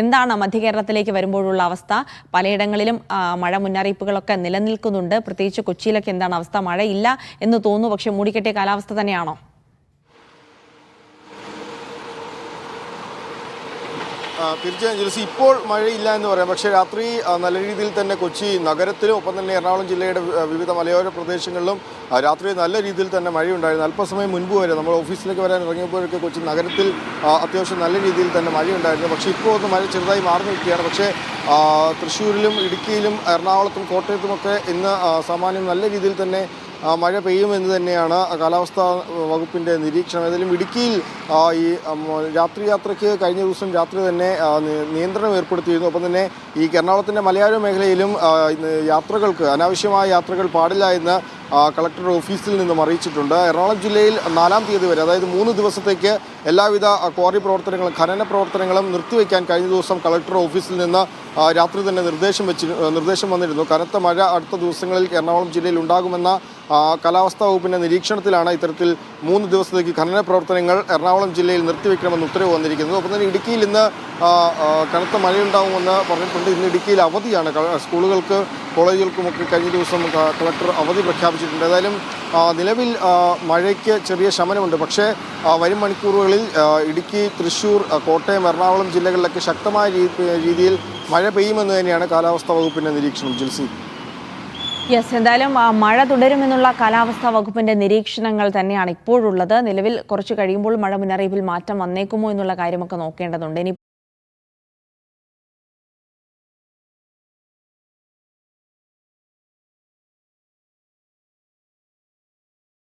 എന്താണ് മധ്യ കേരളത്തിലേക്ക് വരുമ്പോഴുള്ള അവസ്ഥ? പലയിടങ്ങളിലും മഴ മുന്നറിയിപ്പുകളൊക്കെ നിലനിൽക്കുന്നുണ്ട്. പ്രത്യേകിച്ച് കൊച്ചിയിലൊക്കെ എന്താണ് അവസ്ഥ? മഴയില്ല എന്ന് തോന്നുന്നു. പക്ഷേ മൂടിക്കെട്ടിയ കാലാവസ്ഥ തന്നെയാണോ? തീർച്ചയായും ജിൽസി ഇപ്പോൾ മഴയില്ല എന്ന് പറയാം. പക്ഷേ രാത്രി നല്ല രീതിയിൽ തന്നെ കൊച്ചി നഗരത്തിലും ഒപ്പം തന്നെ എറണാകുളം ജില്ലയുടെ വിവിധ മലയോര പ്രദേശങ്ങളിലും രാത്രി നല്ല രീതിയിൽ തന്നെ മഴയുണ്ടായിരുന്നു. അല്പസമയം മുൻപ് വരെ നമ്മൾ ഓഫീസിലേക്ക് വരാൻ ഇറങ്ങിയപ്പോഴൊക്കെ കൊച്ചി നഗരത്തിൽ അത്യാവശ്യം നല്ല രീതിയിൽ തന്നെ മഴയുണ്ടായിരുന്നു. പക്ഷേ ഇപ്പോൾ ഒന്ന് മഴ ചെറുതായി മാറി നിൽക്കുകയാണ്. പക്ഷേ തൃശ്ശൂരിലും ഇടുക്കിയിലും എറണാകുളത്തും കോട്ടയത്തുമൊക്കെ ഇന്ന് സാമാന്യം നല്ല രീതിയിൽ തന്നെ മഴ പെയ്യുമെന്ന് തന്നെയാണ് കാലാവസ്ഥാ വകുപ്പിന്റെ നിരീക്ഷണം. ഏതായാലും ഇടുക്കിയിൽ ഈ രാത്രി യാത്രയ്ക്ക് കഴിഞ്ഞ ദിവസം രാത്രി തന്നെ നിയന്ത്രണം ഏർപ്പെടുത്തിയിരുന്നു. ഒപ്പം തന്നെ ഈ എറണാകുളത്തിന്റെ മലയാള മേഖലയിലും യാത്രകൾക്ക് അനാവശ്യമായ യാത്രകൾ പാടില്ല എന്ന് കളക്ടർ ഓഫീസിൽ നിന്നും അറിയിച്ചിട്ടുണ്ട്. എറണാകുളം ജില്ലയിൽ നാലാം തീയതി വരെ അതായത് മൂന്ന് ദിവസത്തേക്ക് എല്ലാവിധ ക്വാറി പ്രവർത്തനങ്ങളും ഖനന പ്രവർത്തനങ്ങളും നിർത്തിവെക്കാൻ കഴിഞ്ഞ ദിവസം കളക്ടർ ഓഫീസിൽ നിന്ന് രാത്രി തന്നെ നിർദ്ദേശം വെച്ച് നിർദ്ദേശം വന്നിരുന്നു. കനത്ത മഴ അടുത്ത ദിവസങ്ങളിൽ എറണാകുളം ജില്ലയിൽ ഉണ്ടാകുമെന്ന കാലാവസ്ഥാ വകുപ്പിന്റെ നിരീക്ഷണത്തിലാണ് ഇത്തരത്തിൽ മൂന്ന് ദിവസത്തേക്ക് ഖനന പ്രവർത്തനങ്ങൾ എറണാകുളം ജില്ലയിൽ നിർത്തിവെക്കണമെന്ന് ഉത്തരവ് വന്നിരിക്കുന്നത്. ഒപ്പം തന്നെ ഇടുക്കിയിൽ ഇന്ന് കനത്ത മഴയുണ്ടാകുമെന്ന് പറഞ്ഞിട്ടുണ്ട്. ഇന്ന് ഇടുക്കിയിൽ അവധിയാണ്. സ്കൂളുകൾക്ക് കോളേജുകൾക്കുമൊക്കെ കഴിഞ്ഞ ദിവസം കളക്ടർ അവധി പ്രഖ്യാപിച്ചിട്ടുണ്ട്. ഏതായാലും നിലവിൽ മഴയ്ക്ക് ചെറിയ ശമനമുണ്ട്. പക്ഷേ വരും മണിക്കൂറുകളിൽ ഇടുക്കി തൃശ്ശൂർ കോട്ടയം എറണാകുളം ജില്ലകളിലൊക്കെ ശക്തമായ രീതിയിൽ മഴ പെയ്യുമെന്ന് തന്നെയാണ് കാലാവസ്ഥാ വകുപ്പിന്റെ നിരീക്ഷണം. ജിൽസി. യെസ് എന്തായാലും മഴ തുടരുമെന്നുള്ള കാലാവസ്ഥാ വകുപ്പിന്റെ നിരീക്ഷണങ്ങൾ തന്നെയാണ് ഇപ്പോഴുള്ളത്. നിലവിൽ കുറച്ച് കഴിയുമ്പോൾ മഴ മുന്നറിയിപ്പിൽ മാറ്റം വന്നേക്കുമോ എന്നുള്ള കാര്യമൊക്കെ നോക്കേണ്ടതുണ്ട്. ഇനി